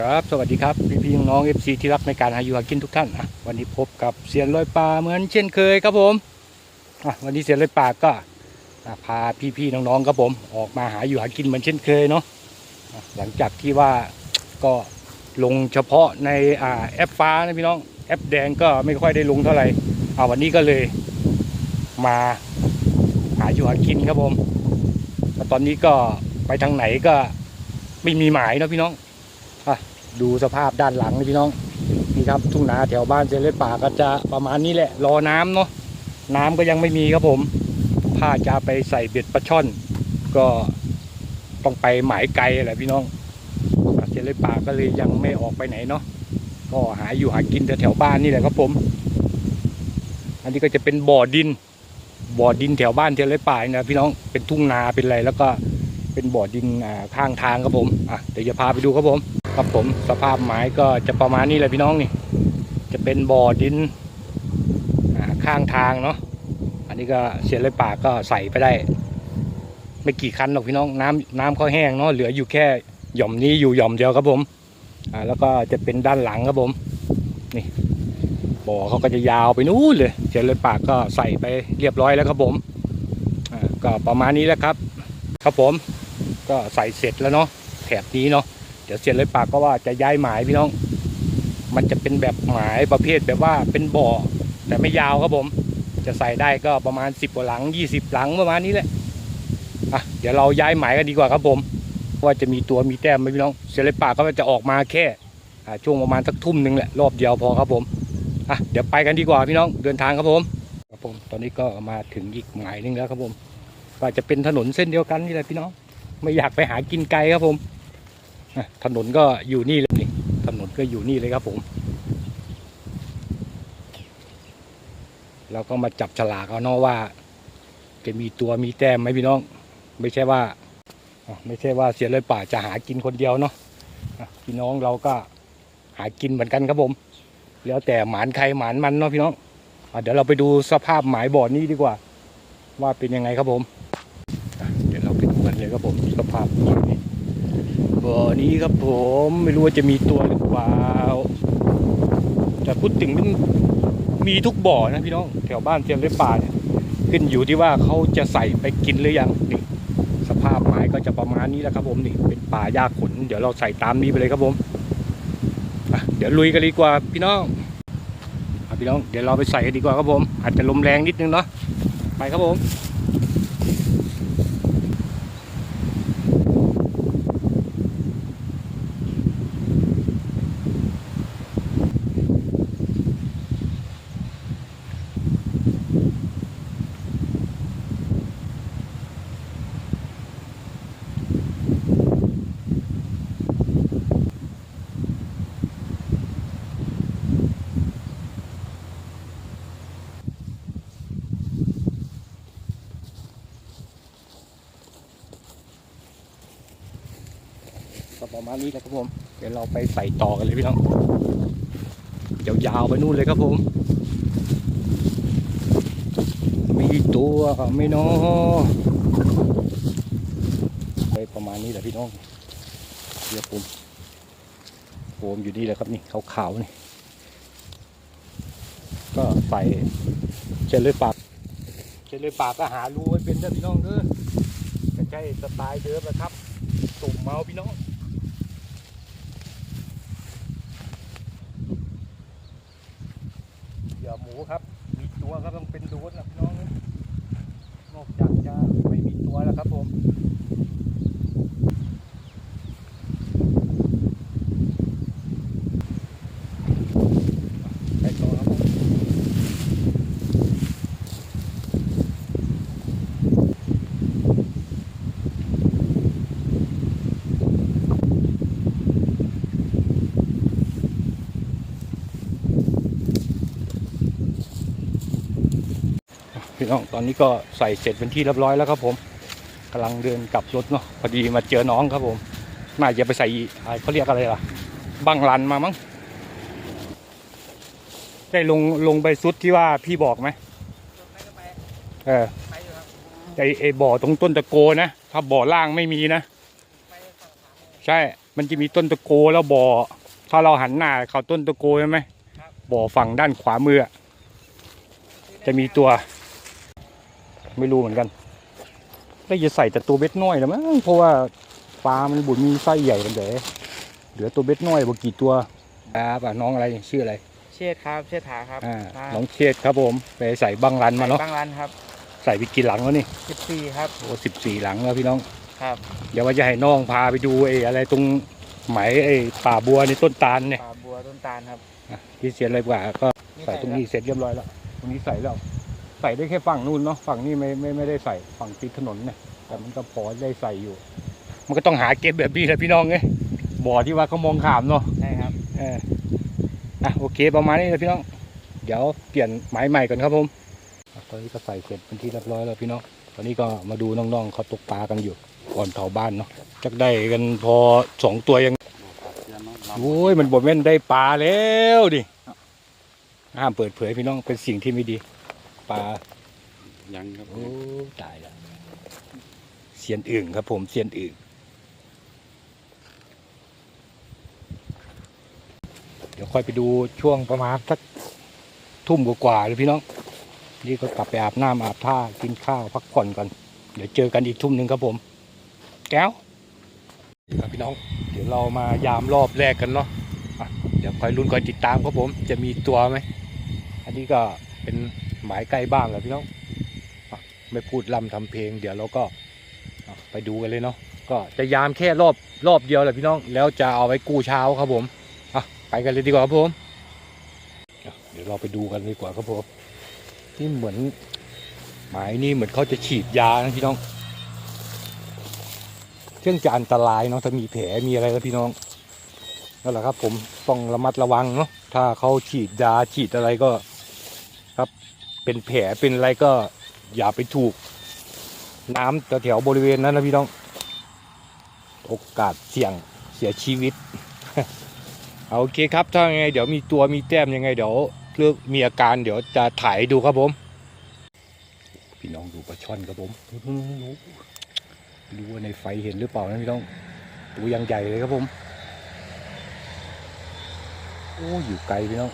ครับสวัสดีครับ พี่พี่ๆน้องเอฟซีที่รักในการหาอยู่หากินทุกท่านอะวันนี้พบกับเสียนลอยปลาเหมือนเช่นเคยครับผมวันนี้เสียนลอยปลาก็พาพี่พี่ๆน้องๆครับผมออกมาหาอยู่หากินเหมือนเช่นเคยเนาะหลังจากที่ว่าก็ลงเฉพาะในอ่าแอปฟ้านะพี่น้องแอปแดงก็ไม่ค่อยได้ลงเท่าไหร่อ่าวันนี้ก็เลยมาหาอยู่หากินครับผมตอนนี้ก็ไปทางไหนก็ไม่มีหมายนะพี่น้อง ดูสภาพด้านหลังนี่พี่น้องนี่ครับทุ่งนาแถวบ้านเซเลป่าก็จะประมาณนี้แหละ รอน้ำเนาะน้ำก็ยังไม่มีครับผมถ้าจะไปใส่เบ็ดปลาช่อน ก็ต้องไปหมายไกลแหละพี่น้องเซเลป่าก็เลยยังไม่ออกไปไหนเนาะก็หาอยู่หากินแถวบ้านนี่แหละครับผม อันนี้ก็จะเป็นบ่อดิน บ่อดินแถวบ้านเซเลป่านะพี่น้อง เป็นทุ่งนาเป็นอะไรแล้วก็เป็นบ่อดินอ่าข้างทางครับผม อะเดี๋ยวจะพาไปดูครับผม ครับผมสภาพไม้ก็จะประมาณนี้แหละพี่น้องนี่ จะเป็นบ่อดินข้างทางเนาะอันนี้ก็เสียเลยปากก็ใส่ไปได้ ไม่กี่คันหรอกพี่น้องน้ำน้ำเขาแห้งเนาะเหลืออยู่แค่หย่อมนี้อยู่หย่อมเดียวครับผมอ่าแล้วก็จะเป็นด้านหลังครับผมนี่บ่อเขาก็จะยาวไปนู้นเลยเสียเลยปากก็ใส่ไปเรียบร้อยแล้วครับผมอ่าก็ประมาณนี้แหล้วครับ ครับผมก็ใส่เสร็จแล้วเนาะแถบนี้เนาะ เดี๋ยวเสียเลยปากก็ว่าจะย้ายหมายพี่น้อง มันจะเป็นแบบหมายประเภทแบบว่าเป็นบ่อ แต่ไม่ยาวครับผม จะใส่ได้ก็ประมาณ 10กว่าหลัง 20 หลังประมาณนี้แหละอะเดี๋ยวเราย้ายหมายกันดีกว่าครับผม ว่าจะมีตัวมีแต้มไหมพี่น้องเสียเลยปากก็จะออกมาแค่ช่วงประมาณสักทุ่มหนึ่งแหละรอบเดียวพอครับผมอะเดี๋ยวไปกันดีกว่าพี่น้องเดินทางครับผมครับผมตอนนี้ก็มาถึงอีกหมายนึงแล้วครับผมก็จะเป็นถนนเส้นเดียวกันนี่แหละพี่น้อง ไม่อยากไปหากินไกลครับผม ถนนก็อยู่นี่เลยนี่ถนนก็อยู่นี่เลยครับผมเราก็มาจับฉลากเอาเนาะว่า จะมีตัวมีแต้มไหมพี่น้อง ไม่ใช่ว่าไม่ใช่ว่าเสียเลยป่าจะหากินคนเดียวเนาะพี่น้องเราก็หากินเหมือนกันครับผม แล้วแต่หมานใครหมานมันเนาะพี่น้องอเดี๋ยวเราไปดูสภาพหมายบ่อนี้ดีกว่า ว่าเป็นยังไงครับผมอะเดี๋ยวเราไปดูกันเลยครับผมสภาพบ่อนี้ บ่อนี้ครับผมไม่รู้ว่าจะมีตัวหรือเปล่าแต่พูดถึงมันมีทุกบ่อนะพี่น้องแถวบ้านเทียมเลยป่าเนี่ยขึ้นอยู่ที่ว่าเขาจะใส่ไปกินหรือยังนี่สภาพไม้ก็จะประมาณนี้แหละครับผมนี่เป็นป่าหญ้าขน เดี๋ยวเราใส่ตามนี้ไปเลยครับผมเดี๋ยวลุยกันดีกว่าพี่น้องพี่น้องเดี๋ยวเราไปใส่กันดีกว่าครับผม อาจจะลมแรงนิดนึงเนาะไปครับผม นี้แหละครับผม เดี๋ยวเราไปใส่ต่อกันเลยพี่น้องยาวๆไปนู่นเลยครับผม มีตัวไม่น้อไปประมาณนี้แหละพี่น้องเดี๋ยวผมผมอยู่นี่แหละครับนี่ขาวๆนี่ ก็ใส่เชลเลยปากเชลเลยปากก็หารูไว้เป็นเด้อพี่น้องเด้อใช่สไตล์เดิมนะครับตุ่มเมาพี่น้อง เหยื่อหมู ครับ มีตัวก็ต้องเป็นโดนนะพี่น้องนะนอกจากจะไม่มีตัวแล้วครับผมไปต่อครับผม พี่น้องตอนนี้ก็ใส่เสร็จเป็นที่เรียบร้อยแล้วครับผมกำลังเดินกลับรถเนาะพอดีมาเจอน้องครับผมน่าจะไปใส่เขาเรียกอะไรล่ะบังลันมามั้งได้ลงลงไปซุดที่ว่าพี่บอกไหมเออไอไอบ่อตรงต้นตะโกนะถ้าบ่อล่างไม่มีนะ ใช่ มันจะมีต้นตะโกแล้วบ่อ ถ้าเราหันหน้าเขาต้นตะโกใช่ไหมบ่อฝั่งด้านขวามือจะมีตัว ไม่รู้เหมือนกันได้จะใส่แต่ตัวเบ็ดน้อยแล้วมั้งเพราะว่าปลา มันบุญมีไส้ใหญ่กันเด๋เหลือตัวเบ็ดน้อยบ่กี่ตัวครับอะน้องอะไรชื่ออะไร เชษครับ เชษฐาครับอ่าครับน้องเชษครับผมไปใส่บังรันมาเนาะบางร้านครับ ใส่ไปกี่หลังแล้วนี่สิบสี่ครับโอ้สิบสี่หลังแล้วพี่น้องครับเดี๋ยวว่าจะให้น้องพาไปดูไอ้อะไรตรงไหมไอ้ป่าบัวในต้นตาลเนี่ยป่าบัวต้นตาลครับอะที่เสียอะไรกว่าก็ใส่ตรงนี้เสร็จเรียบร้อยแล้วตรงนี้ใส่แล้ว ใส่ได้แค่ฝั่งนู่นเนาะฝั่งนี้ไม่ไม่ไม่ได้ใส่ฝั่งติดถนนเนี่ยแต่มันก็พอได้ใส่อยู่ มันก็ต้องหาเก็บแบบนี้แหละพี่น้องเอ้ยบ่อที่ว่าเขามองขามเนาะใช่ครับเอออะโอเคประมาณนี้เลยพี่น้อง เดี๋ยวเปลี่ยนหมายใหม่ก่อนครับผมอะตอนนี้ก็ใส่เสร็จเป็นที่เรียบร้อยแล้วพี่น้องตอนนี้ก็มาดูน้องๆเขาตกปลากันอยู่ก่อนเผาบ้านเนาะจักได้กันพอสองตัวยังโอ้ยมันบ่แม่นได้ปลาแล้วดิห้ามเปิดเผยพี่น้องเป็นสิ่งที่ไม่ดี ปลายังครับโอ้ตายแล้วเสียนอึ่งครับผมเสียนอึ่งเดี๋ยวค่อยไปดูช่วงประมาณสักทุ่มกว่าๆเลยพี่น้อง นี่ก็กลับไปอาบน้ำอาบท่ากินข้าวพักผ่อนก่อน เดี๋ยวเจอกันอีกทุ่มหนึ่งครับผมแก้วครับพี่น้อง เดี๋ยวเรามายามรอบแรกกันเนาะอะเดี๋ยวคอยลุ้นคอยติดตามครับผม จะมีตัวไหม อันนี้ก็เป็น หมายใกล้บ้านแหละพี่น้องไม่พูดลำทำเพลง เดี๋ยวเราก็ไปดูกันเลยเนาะก็จะยามแค่รอบรอบเดียวแหละพี่น้อง แล้วจะเอาไว้กู้เช้าครับผมอะไปกันเลยดีกว่าครับผมเดี๋ยวเราไปดูกันดีกว่าครับผมนี่เหมือนหมายนี่เหมือนเขาจะฉีดยานะพี่น้องเครื่องจะอันตรายเนาะถ้ามีแผลมีอะไรแล้วพี่น้องนั่นแหละครับ ผมต้องระมัดระวังเนาะถ้าเขาฉีดยาฉีดอะไรก็ เป็นแผลเป็นอะไรก็อย่าไปถูก น้ำแถวๆบริเวณนั้นนะพี่น้อง โอกาสเสี่ยงเสียชีวิตเอาโอเคครับถ้าไงเดี๋ยวมีตัวมีแต้มยังไงเดี๋ยวเลือกมีอาการเดี๋ยวจะถ่ายดูครับผม พี่น้องดูปลาช่อนครับผมรู้ว่าในไฟเห็นหรือเปล่านะพี่น้องตัวยังใหญ่เลยครับผม โอ้อยู่ไกลพี่น้อง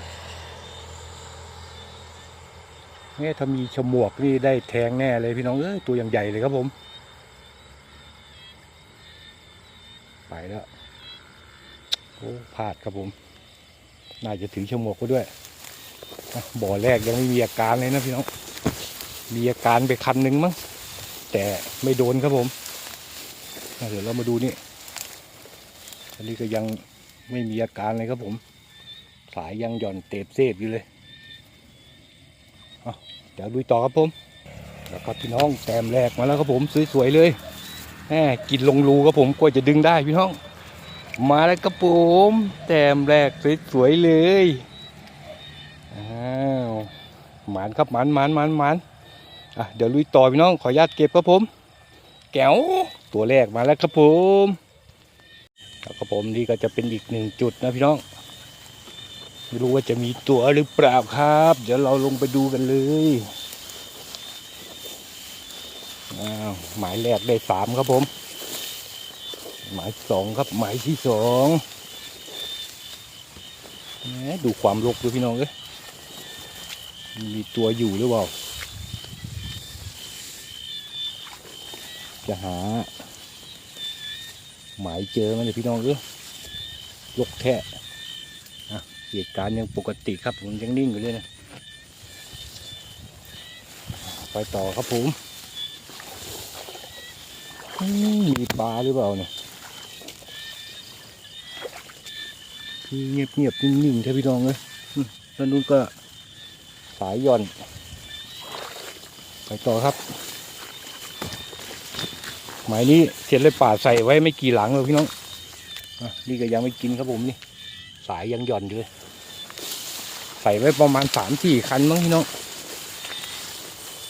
เนี่ยถ้ามีฉมวกนี่ได้แทงแน่เลยพี่น้องเอ้ยตัวอยังใหญ่เลยครับผม ไปแล้วโอ้พลาดครับผม น่าจะถือฉมวกไปด้วย บ่อแรกยังไม่มีอาการเลยนะพี่น้อง มีอาการไปคันนึงมั้ง แต่ไม่โดนครับผมเดี๋ยวเรามาดูนี่ อันนี้ก็ยังไม่มีอาการเลยครับผม สายยังหย่อนเตบเซฟอยู่เลย เดี๋ยวดูต่อครับผม แล้วก็พี่น้องแต้มแรกมาแล้วครับผมสวยๆเลยแหมกินลงรูครับผมกว่าจะดึงได้พี่น้อง มาแล้วครับผมแต้มแรกสวยๆเลยอ้าวหมานครับหมานหมานหมานหมานอะเดี๋ยวลุยต่อพี่น้องขออนุญาตเก็บครับผม แก้วตัวแรกมาแล้วครับผมแล้วครับผมนี่ก็จะเป็นอีกหนึ่งจุดนะพี่น้อง ไม่รู้ว่าจะมีตัวหรือเปล่าครับ เดี๋ยวเราลงไปดูกันเลยอ้าวหมายแรกได้สามครับผม หมายสองครับ หมายที่สองแหมดูความรกดูพี่น้องเอ้ยมีตัวอยู่หรือเปล่า จะหา หมายเจอมันเลยพี่น้องเอ้ยยกแท้อะ เหตุการณ์ยังปกติครับผมยังนิ่งอยู่เลยนะ ไปต่อครับผมมีปลาหรือเปล่าเนี่ยเงียบเงียบๆนิ่งๆใช่พี่น้องเลยแล้วนู้นก็สายหย่อน ไปต่อครับ หมายนี้เสียนเลยป่าใส่ไว้ไม่กี่หลังเลยพี่น้อง นี่ก็ยังไม่กินครับผมนี่ สายยังหย่อนอยู่เลย ใส่ไว้ประมาณสามสี่คันมั้งพี่น้อง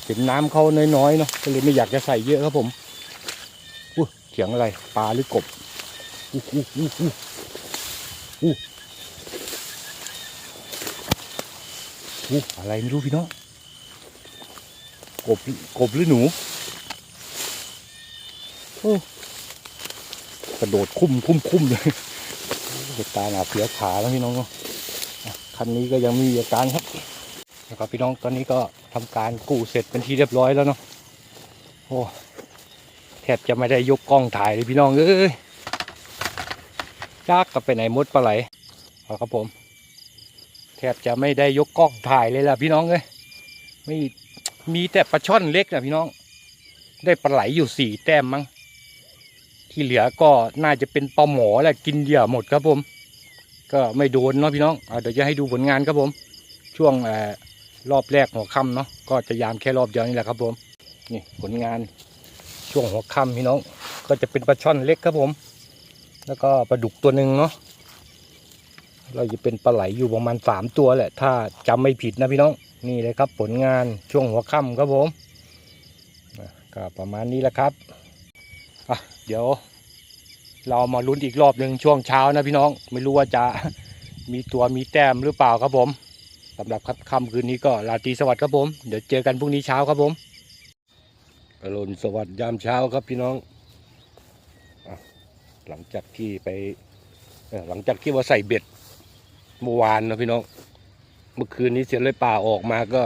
เห็นน้ำเขาน้อยๆเนาะก็เลยไม่อยากจะใส่เยอะครับผมอู้เสียงอะไรปลาหรือกบอู้อู้อู้อู้อู้อู้อะไรไม่รู้พี่น้องกบกบหรือหนูโอ้กระโดดคุ้มคุ้มคุ้มเลยเด็กตาหนาเสียขาแล้วพี่น้องเนาะ คันนี้ก็ยังมีอาการครับนะครับพี่น้องตอนนี้ก็ทำการกู้เสร็จเป็นที่เรียบร้อยแล้วเนาะโอ้แทบจะไม่ได้ยกกล้องถ่ายเลยพี่น้องเอ้ยยากกับไปไหนมดปลาไหลเอครับผม แทบจะไม่ได้ยกกล้องถ่ายเลยล่ะพี่น้องเอ้ยไม่มีแต่ปลาช่อนเล็กนะพี่น้อง ได้ปลาไหลอยู่สี่แต้มมั้งที่เหลือก็น่าจะเป็นปลาหมอแหละกินเหยื่อหมดครับผม ก็ไม่โดนเนาะพี่น้องเดี๋ยวจะให้ดูผลงานครับผม ช่วงอรอบแรกหัวค่ำเนาะก็จะยามแค่รอบเดียวนี่แหละครับผม นี่ผลงานช่วงหัวค่ำพี่น้อง ก็จะเป็นปลาช่อนเล็กครับผม แล้วก็ปลาดุกตัวหนึ่งเนาะเราจะเป็นปลาไหลอยู่ประมาณสามตัวแหละ ถ้าจำไม่ผิดนะพี่น้องนี่เลยครับผลงานช่วงหัวค่ำครับผมก็ประมาณนี้แหละครับอะเดี๋ยว เรามาลุ้นอีกรอบหนึ่งช่วงเช้านะพี่น้อง ไม่รู้ว่าจะมีตัวมีแต้มหรือเปล่าครับผมสำหรับค่ำคืนนี้ก็ราตรีสวัสดิ์ครับผม เดี๋ยวเจอกันพรุ่งนี้เช้าครับผมอรุณสวัสดิ์ยามเช้าครับพี่น้องอหลังจากที่ไปหลังจากที่ว่าใส่เบ็ดเมื่อวานนะพี่น้อง เมื่อคืนนี้เสียเลยป่าออกมาก็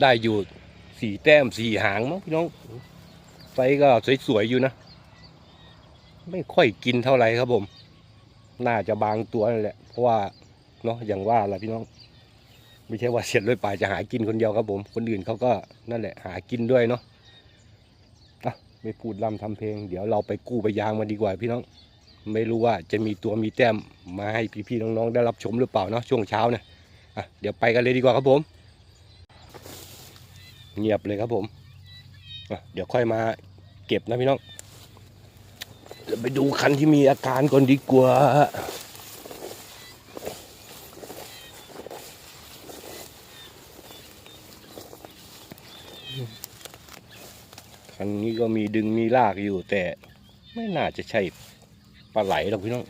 ได้อยู่สี่แต้มสี่หางมั้งพี่น้องไฟก็สวยๆอยู่นะ ไม่ค่อยกินเท่าไหร่ครับผม น่าจะบางตัวนั่นแหละ เพราะว่าเนาะอย่างว่าแหละพี่น้อง ไม่ใช่ว่าเสียดเลยป่าจะหากินคนเดียวครับผม คนอื่นเขาก็นั่นแหละ หากินด้วยเนาะอะไม่พูดล่ำทำเพลง เดี๋ยวเราไปกู้ไปยางมาดีกว่าพี่น้อง ไม่รู้ว่าจะมีตัวมีแต้มมาให้พี่ๆน้องๆได้รับชมหรือเปล่าเนาะช่วงเช้าเนี่ยอะเดี๋ยวไปกันเลยดีกว่าครับผม เงียบเลยครับผมอะเดี๋ยวค่อยมาเก็บนะพี่น้อง เดี๋ยวไปดูคันที่มีอาการก่อนดีกว่าคันนี้ก็มีดึงมีลากอยู่ แต่ไม่น่าจะใช่ปลาไหลหรอกพี่น้อง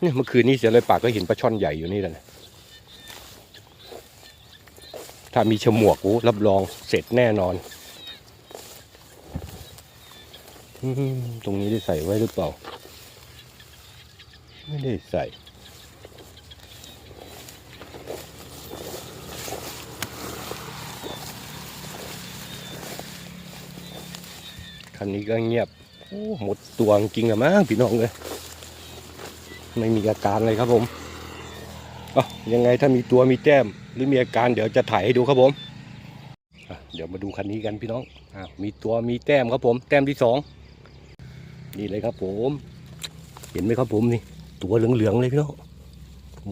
เนี่ยเมื่อคืนนี้เสียเลยปากก็เห็นปลาช่อนใหญ่อยู่นี่แหละนะถ้ามีฉมวกกูรับรองเสร็จแน่นอน อืม ตรงนี้ได้ใส่ไว้หรือเปล่า ไม่ได้ใส่คันนี้ก็เงียบโอ้หมดตัวจริงอะมั้งพี่น้องเลย ไม่มีอาการเลยครับผมอะยังไงถ้ามีตัวมีแต้มหรือมีอาการเดี๋ยวจะถ่ายให้ดูครับผม เดี๋ยวมาดูคันนี้กันพี่น้องอมีตัวมีแต้มครับผม แต้มที่สอง นี่เลยครับผม เห็นไหมครับผมนี่ ตัวเหลืองๆเลยพี่น้อง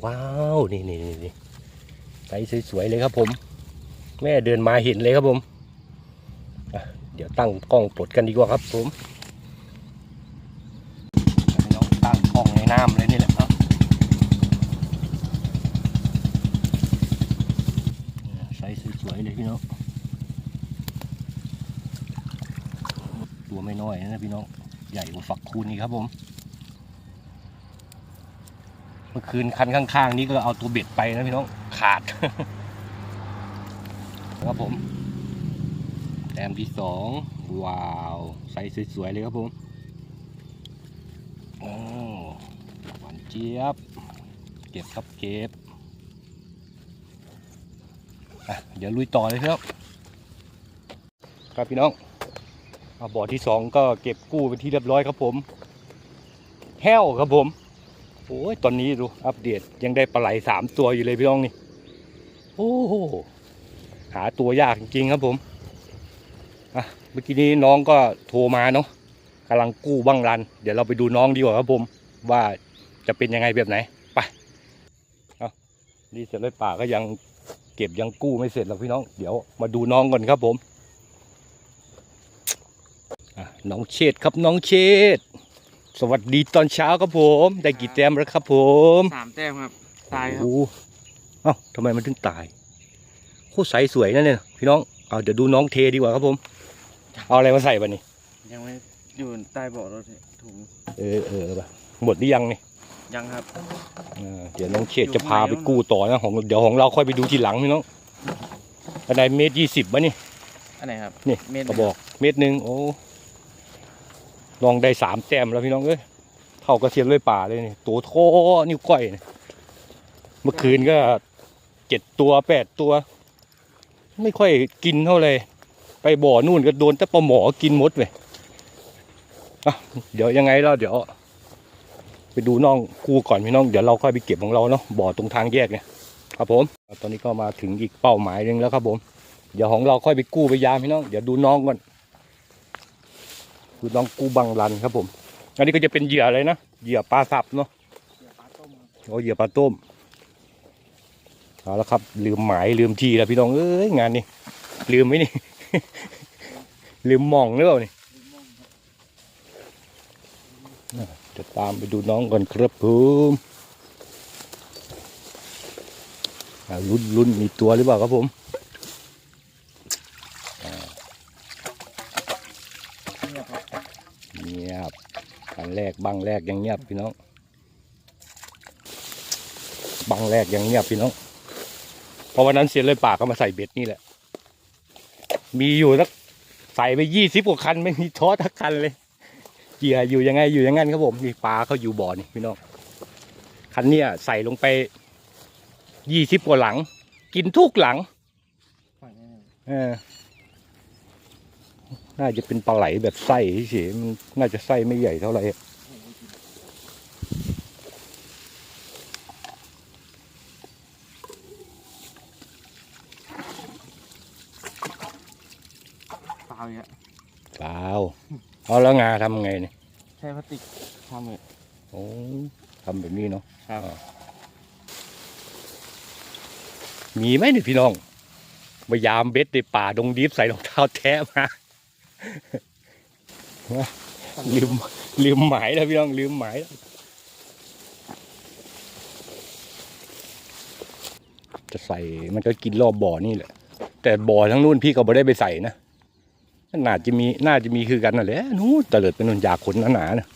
ว้าวนี่นี่นี่ไซสวยๆเลยครับผม แม่เดินมาเห็นเลยครับผมเดี๋ยวตั้งกล้องปลดกันดีกว่าครับผมพี่น้องตั้งกล้องในน้ำเลยนี่แหละครับไซส์สวยๆเลยพี่น้อง ตัวไม่น้อยนะพี่น้อง ใหญ่กว่า ฝักคูณนี่ครับผม เมื่อคืนคันข้างๆ นี้ก็เอาตัวเบ็ดไปนะพี่น้องขาด ครับผมแต้มที่สองว้าวใส่สวยๆเลยครับผมโอ้หวานเจี๊ยบ เก็บครับเก็บอะเดี๋ยวลุยต่อเลยครับ ครับพี่น้อง บ่อที่สองก็เก็บกู้เป็นที่เรียบร้อยครับผมแห้วครับผมโอ้ยตอนนี้ดูอัปเดตยังได้ปลาไหลสามตัวอยู่เลยพี่น้องนี่โอ้โหหาตัวยากจริงๆครับผมอะเมื่อกี้นี้น้องก็โทรมาเนาะกำลังกู้บ้างรัน เดี๋ยวเราไปดูน้องดีกว่าครับผม ว่าจะเป็นยังไงแบบไหนไปเอานี่เสร็จเลยป่าก็ยังเก็บยังกู้ไม่เสร็จหรอกพี่น้อง เดี๋ยวมาดูน้องก่อนครับผม น้องเชษฐ์ครับน้องเชษฐ์สวัสดีตอนเช้าครับผม ได้กี่แต้มแล้วครับ ผมสามแต้มครับ ตายครับโอ้โหเอ้าทำไมมันถึงตายโคตรใสสวยนั่นเนี่ยพี่น้องเอาเดี๋ยวดูน้องเทดีกว่าครับผม เอาอะไรมาใส่บ้านี่ยังไม่อยู่ใต้เบาะรถเนี่ยถุงเออเออป่ะหมดหรือยังนี่ยังครับอ่าเดี๋ยวน้องเชษฐ์จะพาไปกู้ต่อนะของเดี๋ยวของเราค่อยไปดูทีหลังพี่น้องอันไหนเมตรยี่สิบวะนี่อันไหนครับนี่เมตรกระบอกเมตรหนึ่งโอ้ ลองได้สามแต้มแล้วพี่น้องเอ้ยเท่ากระเทียมเลยป่าเลยนี่ตัวโทนิ้วก้อยนี่เมื่อคืนก็เจ็ดตัวแปดตัว ไม่ค่อยกินเท่าไรไปบ่อนู่นก็โดนแต่ปลาหมอกินหมดเลยเดี๋ยวยังไงแล้วเดี๋ยว ไปดูน้องกูก่อนพี่น้อง เดี๋ยวเราค่อยไปเก็บของเราเนาะบ่อตรงทางแยกเนี่ยครับผมตอนนี้ก็มาถึงอีกเป้าหมายหนึ่งแล้วครับผม เดี๋ยวของเราค่อยไปกู้ไปยามพี่น้อง เดี๋ยวดูน้องก่อน ดูน้องกู้บังรันครับผม อันนี้ก็จะเป็นเหยื่ออะไรนะ เหยื่อปลาสับเนาะเดี๋ยวปลาต้มครับโอ้เหยื่อปลาต้มเอาละครับ ลืมหมายลืมทีแล้วพี่น้องเอ้ยงานนี้ลืมไหมนี่ ลืมมองหรือเปล่านี่จะตามไปดูน้องก่อนครับผมอ่าลุ้นลุ้นมีตัวหรือเปล่าครับผม เงียบครับ เงียบบัง แรกบังแรกยังเงียบพี่น้อง บังแรกยังเงียบพี่น้องเพราะวันนั้นเสียเลยปาก็มาใส่เบ็ดนี่แหละ มีอยู่สักใส่ไปยี่สิบกว่าคันไม่มีท้อทักคันเลยเหยื่อยู่ยังไงอยู่ยังงั้นครับผมนี่ปลาเขาอยู่บ่อนี่พี่น้องคันเนี้ยใส่ลงไปยี่สิบกว่าหลัง กินทุกหลังฝั่งนี้เนี่ยเออน่าจะเป็นปลาไหลแบบไส้เฉยมันน่าจะไส้ไม่ใหญ่เท่าไหร่ โอ้โหกินเปล่าอย่างเงี้ยเปล่าเอาแล้วงาทำไงเนี่ยใช้พลาสติกทำเลยโอ้ทำแบบนี้เนาะครับมีไหมเนี่ยพี่น้องพยายามเบ็ดในป่าดงดิฟใส่รองเท้าแท้มาลืมลืมหมายแล้วพี่น้องลืมหมายแล้วจะใส่มันก็กินรอบบ่อนี่แหละ แต่บ่อทั้งนู้นพี่ก็ไม่ได้ไปใส่นะ น่าจะมีน่าจะมีคือกันนั่นแหละนู้นตะเลิดเป็นนนยาขนหนาๆนะ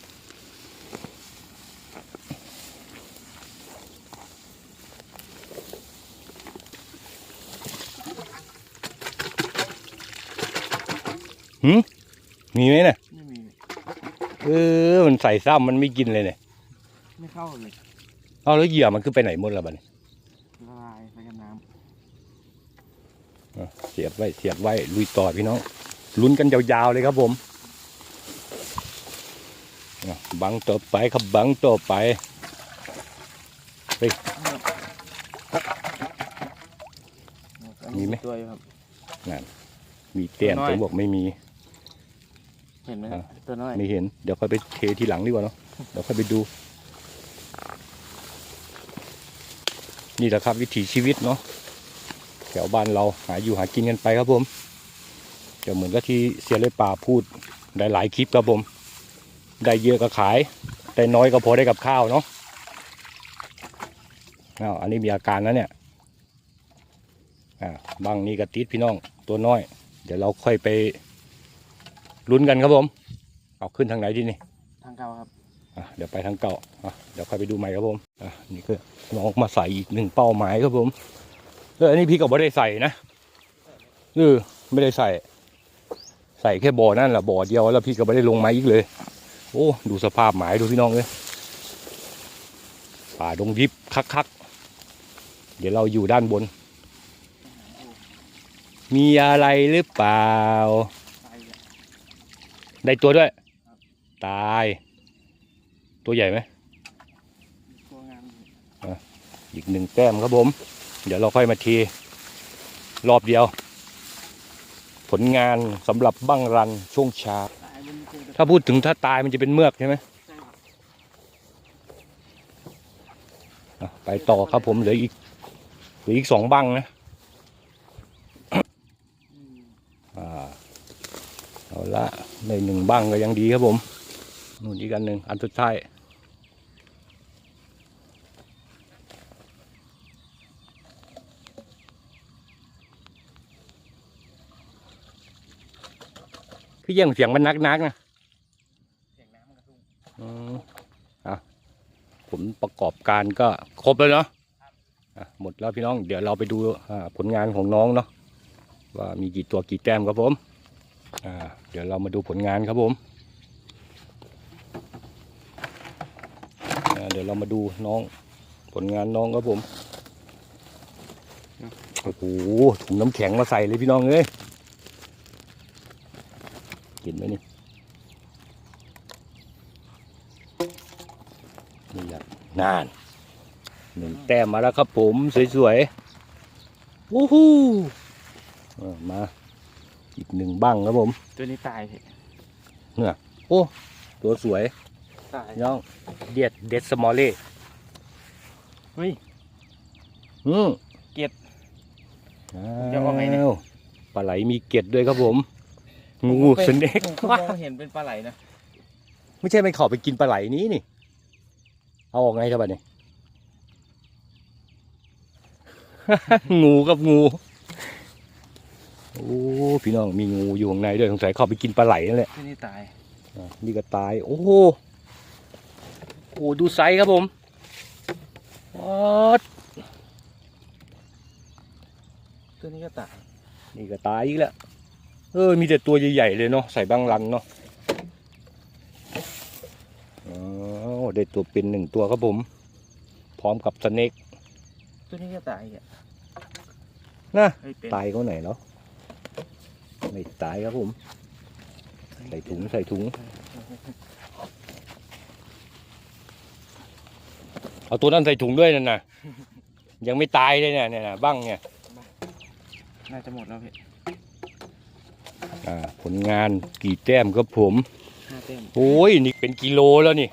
หืมมีไหมเนี่ยไม่มีเออมันใส่ซ้ำมันไม่กินเลยเนี่ยไม่เข้าเลยเอาแล้วเหยื่อมันคือไปไหนหมดแล้วบัดนี้ละลายไปกับน้อะเสียบไว้เสียบไว้ลุยต่อพี่น้อง ลุ้นกันยาวๆเลยครับผมอะบังต่อไปครับบังต่อไปำอันนี้มีไหมตัวอยู่ครับมีเตี้ยนตัวน้อยผมบอกไม่มี เห็นไหมอะตัวน้อยไม่เห็น เดี๋ยวค่อยไปเททีหลังดีกว่าเนาะเดี๋ยวค่อยไปดู นี่แหละครับวิถีชีวิตเนาะแถวบ้านเราหาอยู่หากินกันไปครับผม เดี๋ยวเหมือนกับที่เสียเลยป่าพูดได้หลายคลิปครับผม ได้เยอะก็ขาย ได้น้อยก็พอได้กับข้าวเนาะอ้าวอันนี้มีอาการแล้วเนี่ยอ่าบางนี่กระติดพี่น้องตัวน้อย เดี๋ยวเราค่อยไปลุ้นกันครับผม เอาขึ้นทางไหนดีนี่ ทางเก่าครับอะเดี๋ยวไปทางเก่าอะเดี๋ยวค่อยไปดูใหม่ครับผมอะนี่ก็น้องมาใส่อีกหนึ่งเป้าหมายครับผมเอออันนี้พี่ก็ไม่ได้ใส่นะเออไม่ได้ใส่ ใส่แค่บ่อนั่นแหละบ่อเดียวแล้วพี่ก็ไม่ได้ลงมาอีกเลย โอ้ดูสภาพหมายดูพี่น้องเลยป่าดงยิบคักๆเดี๋ยวเราอยู่ด้านบน มีอะไรหรือเปล่าตายเลยได้ตัวด้วย ตาย ตัวใหญ่ไหมตัวงามอีกหนึ่งแต้มครับผม เดี๋ยวเราค่อยมาที รอบเดียว ผลงานสำหรับบั้งรันช่วงเช้าตาถ้าพูดถึงถ้าตายมันจะเป็นเมือกใช่ไหมไปต่อครับผมเหลืออีกเหลืออีกสองบั้งนะอืมอ่าเอาละในหนึ่งบั้งก็ยังดีครับผมนู่นอีกอันหนึ่งอันสุดท้าย พี่เยี่ยงเสียงมันนักนักนะเสีนมประกอบการก็ครบแล้วเนาะหมดแล้วพี่น้อง เดี๋ยวเราไปดูผลงานของน้องเนาะว่ามีกี่ตัวกี่แต้มครับผมเดี๋ยวเรามาดูผลงานครับผมเดี๋ยวเรามาดูน้องผลงานน้องครับผมโอ้โหถุงน้ำแข็งมาใส่เลยพี่น้องเอ้ย ห็นไหมนี่นี่แหละนานหนึ่งแต้มมาแล้วครับผมสวยๆโอ้โหเออมาอีกหนึ่งบ้างครับผม ตัวนี้ตายพี่โอ้ตัวสวยตายน้องเดียดเด็ดสมอลเล่เฮ้ยอืมเกล็ดอ้าจะเอาไงเนี่ยวปลาไหลมีเกล็ดด้วยครับผม งูสเนกผมก็มองเห็นเป็นปลาไหลนะไม่ใช่มันเขอไปกินปลาไหลนี้นี่ เอาออกไงครับบัดนี้ งูกับงู โอ้พี่น้องมีงูอยู่ข้างในด้วยสงสัยเข้าไปกินปลาไหลนั่นแหละตัวนี้ตาย อะนี่ก็ตาย โอ้โหโอ้ดูไซส์ครับผมวัดตัวนี้ก็ตาย นี่ก็ตายอีกแล้ว เออ มีแต่ตัวใหญ่ๆเลยเนาะ ใส่บางลังเนาะอ๋อได้ตัวเป็นหนึ่งตัวครับผม พร้อมกับสเน็กตัวนี้ก็ตายอะนะเฮ้ยเป็นตายเขาไหนเนาะไม่ตายครับผม ใส่ถุงใส่ถุง เอาตัวนั้นใส่ถุงด้วยนั่นนะยังไม่ตายเลยเนี่ยเนี่ยนะบ้างเนี่ย น่าจะหมดแล้วพี่ อ่าผลงานกี่แต้มครับผมห้าเต็มโอ้ยนี่เป็นกิโลแล้วนี่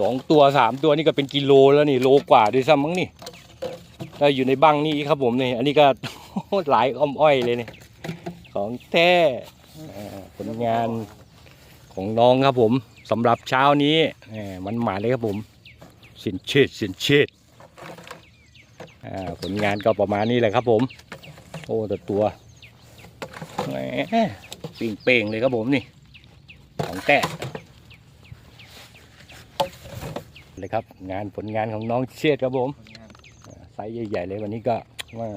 สองตัวสามตัวนี่ก็เป็นกิโลแล้วนี่โลกว่าด้วยซ้ำมั้งนี่ถ้าอยู่ในบังนี่ครับผมนี่อันนี้ก็ หลายอ้อมอ้อยเลยนี่ของแท้อ่าผลงานของน้องครับผมสำหรับเช้านี้แหมมันหมาเลยครับผม สินเชิดสินเชิดอ่าผลงานก็ประมาณนี้แหละครับผม โอ้แต่ตัว แหมปิ่งเป่งๆเลยครับผมนี่ของแต้เลยครับ งานผลงานของน้องเชษครับผมผลงานอ่าไซส์ใหญ่ๆเลยวันนี้ก็ว่า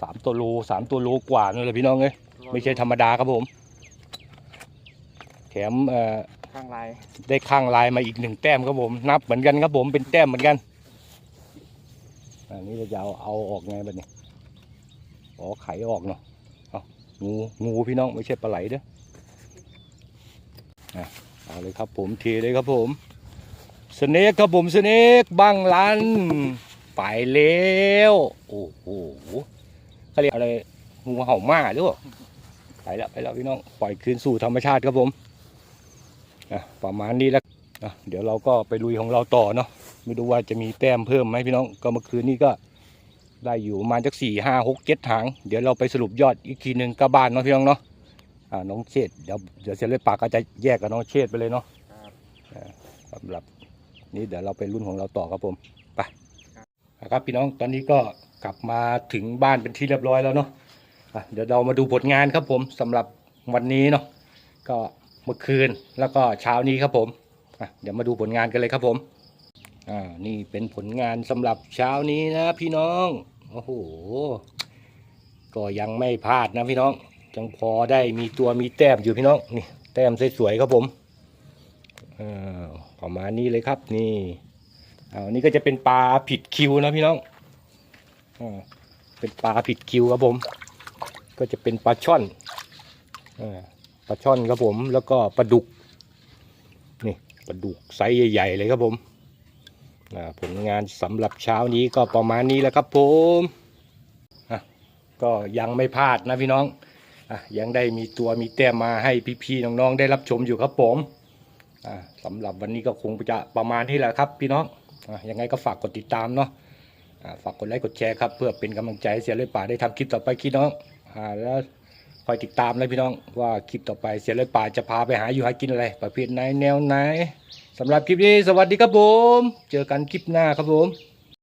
สามตัวโลสามตัวโลกว่านั่นเลยพี่น้องเอ้ยไม่ใช่ธรรมดาครับผม แถมเอ่อข้างลายได้ข้างลายมาอีกหนึ่งแต้มครับผม นับเหมือนกันครับผมเป็นแต้มเหมือนกัน อันนี้เราจะเอาเอาออกไงบัดนี้อ๋อไขออกเนาะเอา งูงูพี่น้องไม่ใช่ปลาไหลเด้ออะเอาเลยครับผมเทเลยครับผมสเนกครับผมสเนกบังลัน ไปแล้วโอ้โหเขาเรียกอะไรงูเห่าม่าหรือเปล่าไปแล้วไปแล้วพี่น้องปล่อยคืนสู่ธรรมชาติครับผมอะประมาณนี้แล้วเดี๋ยวเราก็ไปลุยของเราต่อเนาะไม่รู้ว่าจะมีแต้มเพิ่มไหมพี่น้องก็เมื่อคืนนี้ก็ ได้อยู่ประมาณจักสี่ห้าหกเจ็ดหาง เดี๋ยวเราไปสรุปยอดอีกทีหนึ่งก็บ้านเนาะพี่น้องเนาะอ่าน้องเชษเดี๋ยวเดี๋ยวเซเลยปากก็จะแยกกับน้องเชษไปเลยเนาะครับสำหรับนี้เดี๋ยวเราไปรุ่นของเราต่อครับผมไปครับพี่น้องตอนนี้ก็กลับมาถึงบ้านเป็นที่เรียบร้อยแล้วเนาะอะเดี๋ยวเรามาดูผลงานครับผมสำหรับวันนี้เนาะก็เมื่อคืนแล้วก็เช้านี้ครับผมอะเดี๋ยวมาดูผลงานกันเลยครับผม อ่า นี่เป็นผลงานสำหรับเช้านี้นะพี่น้อง โอ้โห ก็ยังไม่พลาดนะพี่น้องยังพอได้มีตัวมีแต้มอยู่พี่น้อง นี่ แต้มสวยๆครับผมอ่าประมาณนี้เลยครับ นี่อานี่ก็จะเป็นปลาผิดคิวนะพี่น้องอ่าเป็นปลาผิดคิวครับผม ก็จะเป็นปลาช่อนอ่าปลาช่อนครับผม แล้วก็ปลาดุก นี่ปลาดุกไซส์ใหญ่ๆเลยครับผม ผลงานสำหรับเช้านี้ก็ประมาณนี้แล้วครับผมก็ยังไม่พลาดนะพี่น้องอยังได้มีตัวมีแต้มมาให้พี่ๆน้องๆได้รับชมอยู่ครับผมสำหรับวันนี้ก็คงจะประมาณนี้แหละครับ พี่น้องอยังไงก็ฝากกดติดตามเนาะฝากกดไลค์กดแชร์ครับเพื่อเป็นกำลังใจให้เสียเลยป่าได้ทำคลิปต่อไปพี่น้องอแล้วคอยติดตามเลยพี่น้องว่าคลิปต่อไปเสียเลยป่าจะพาไปหาอยู่หากินอะไร ประเภทไหนแนวไหน สำหรับคลิปนี้สวัสดีครับผม เจอกันคลิปหน้าครับผม